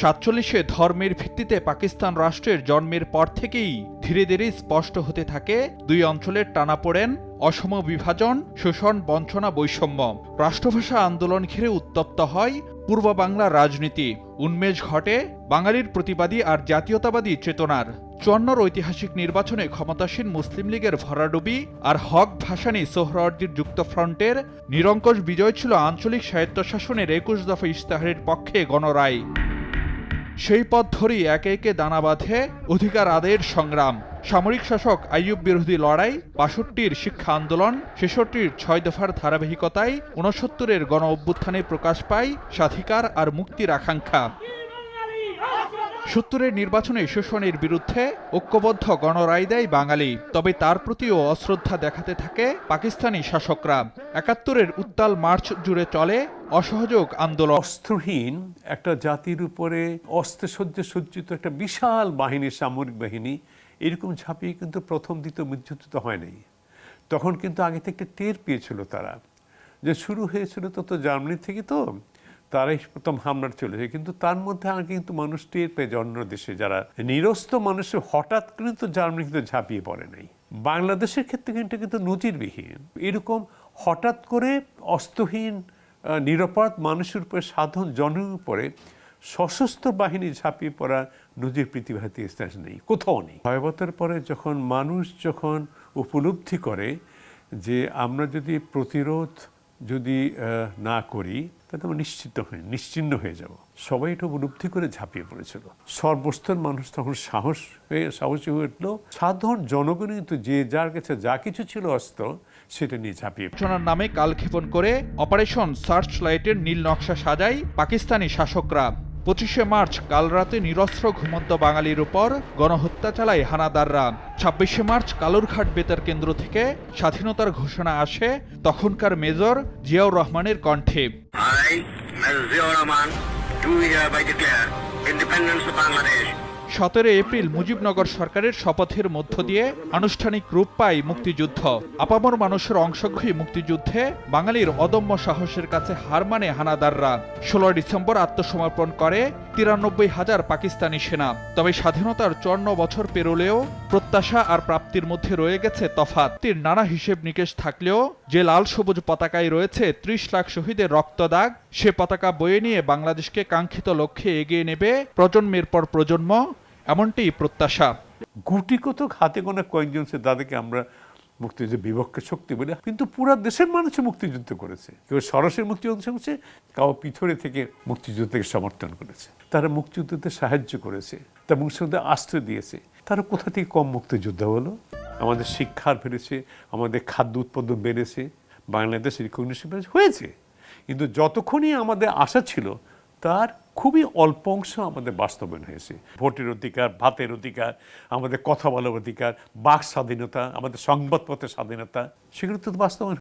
সাতচল্লিশে ধর্মের ভিত্তিতে পাকিস্তান রাষ্ট্রের জন্মের পর থেকেই ধীরে ধীরে স্পষ্ট হতে থাকে, দুই অঞ্চলের টানাপোড়েন অসম বিভাজন, শোষণ, বঞ্চনা, বৈষম্য। রাষ্ট্রভাষা আন্দোলন ঘিরে উত্তপ্ত হয় পূর্ব বাংলার রাজনীতি। উন্মেষ ঘটে বাঙালির প্রতিবাদী আর জাতীয়তাবাদী চেতনার। চুয়ান্নর ঐতিহাসিক নির্বাচনে ক্ষমতাসীন মুসলিম লীগের ভরাডুবি আর হক ভাসানী সোহরাওয়ার্দীর যুক্তফ্রন্টের নিরঙ্কুশ বিজয় ছিল আঞ্চলিক স্বায়ত্তশাসনের একুশ দফা ইশতেহারের পক্ষে গণরায়। সেই পথ ধরেই একে একে দানা বাঁধে অধিকার আদায়ের সংগ্রাম। সামরিক শাসক আইয়ুব বিরোধী লড়াই, বাষট্টির শিক্ষা আন্দোলন, ছেষট্টির ছয় দফার ধারাবাহিকতায় ঊনসত্তরের গণ অভ্যুত্থানে প্রকাশ পায় স্বাধিকার আর মুক্তির আকাঙ্ক্ষা। সত্তরের নির্বাচনে শোষণের বিরুদ্ধে ঐক্যবদ্ধ গণরায় দেয় বাঙালি, তবে তার প্রতিও অশ্রদ্ধা দেখাতে থাকে পাকিস্তানি শাসকরা। একাত্তরের উত্তাল মার্চ জুড়ে চলে অসহযোগ আন্দোলন। অস্ত্রহীন একটা জাতির উপরে অস্ত্রসজ্জা সজ্জিত একটা বিশাল বাহিনী সামরিক বাহিনী, এরকম ঝাঁপিয়ে কিন্তু প্রথম, দ্বিতীয় তো হয় নাই। তখন কিন্তু আগে থেকে টের পেয়েছিল তারা। যে শুরু হয়েছিল তো তো জার্মানি থেকে তো, তারাই প্রথম হামলার চলেছে কিন্তু তার মধ্যে আগে কিন্তু মানুষ টের পেয়েছে অন্য দেশে। যারা নিরস্ত মানুষের হঠাৎ কিন্তু জার্মানি কিন্তু ঝাঁপিয়ে পড়ে নাই। বাংলাদেশের ক্ষেত্রে কিন্তু কিন্তু নজিরবিহীন। এরকম হঠাৎ করে অস্ত্রহীন নিরাপদ মানুষের উপরে সাধারণ জনের উপরে সশস্ত্র বাহিনী ঝাঁপিয়ে পড়া নজির পৃথিবীতে ইতিহাস নেই, কোথাও নেই। ভয়াবতার পরে যখন মানুষ যখন উপলব্ধি করে যে আমরা যদি প্রতিরোধ যদি না করি তাহলে আমরা নিশ্চিত হয়ে নিশ্চিন্ন হয়ে যাব। সবাই এটা উপলব্ধি করে ঝাঁপিয়ে পড়েছিল। সর্বস্তর মানুষ তখন সাহস হয়ে, সাহসী হয়ে উঠল। সাধারণ জনগণ কিন্তু যে যার কাছে যা কিছু ছিল অস্ত্র, সেটা নিয়ে ঝাঁপিয়ে। ঘোষণার নামে কালক্ষেপণ করে অপারেশন সার্চ লাইটের নীল নকশা সাজায় পাকিস্তানি শাসকরা। পঁচিশে মার্চ কাল রাতে নিরস্ত্র ঘুমন্ত বাঙালির উপর গণহত্যা চালায় হানাদাররা। ছাব্বিশে মার্চ কালুরঘাট বেতার কেন্দ্র থেকে স্বাধীনতার ঘোষণা আসে তখনকার মেজর জিয়াউর রহমানের কণ্ঠে। সতেরো এপ্রিল মুজিবনগর সরকারের শপথের মধ্য দিয়ে আনুষ্ঠানিক রূপ পায় মুক্তিযুদ্ধ। আপামর মানুষের অংশগ্রহী মুক্তিযুদ্ধে বাঙালির অদম্য সাহসের কাছে হার মানে হানাদাররা। ষোলো ডিসেম্বর আত্মসমর্পণ করে তিরানব্বই হাজার পাকিস্তানি সেনা। তবে স্বাধীনতার চুয়ান্ন বছর পেরোলেও প্রত্যাশা আর প্রাপ্তির মধ্যে রয়ে গেছে তফাৎ। তীর নানা হিসেব নিকেশ থাকলেও যে লাল সবুজ পতাকায় রয়েছে ত্রিশ লাখ শহীদের রক্তদাগ, সে পতাকা বয়ে নিয়ে বাংলাদেশকে কাঙ্ক্ষিত লক্ষ্যে এগিয়ে নেবে প্রজন্মের পর প্রজন্ম এমনটি প্রত্যাশা। গুটি কত হাতে গোনা কয়েকজন সে তাদেরকে আমরা মুক্তিযুদ্ধ বিভক্ত শক্তি বলে, কিন্তু পুরো দেশের মানুষ মুক্তিযুদ্ধ করেছে। কেউ সরাসরি মুক্তিযুদ্ধ করেছে কাউ পিছনে থেকে মুক্তিযুদ্ধকে সমর্থন করেছে। তারা মুক্তিযুদ্ধতে সাহায্য করেছে তার মুক্তিযুদ্ধে আশ্রয় দিয়েছে। তারা কোথা থেকে কম মুক্তিযুদ্ধ হলো? আমাদের শিক্ষার বেড়েছে, আমাদের খাদ্য উৎপাদন বেড়েছে বাংলাদেশ রিকগনিশন হয়েছে। কিন্তু যতক্ষণই আমাদের আশা ছিল, তার খুবই অল্প অংশ আমাদের বাস্তবায়ন হয়েছে। ভোটের অধিকার, ভাতের অধিকার, আমাদের কথা বলার অধিকার, বাক স্বাধীনতা, আমাদের সংবাদপত্রের স্বাধীনতা, সেগুলো তো বাস্তবায়ন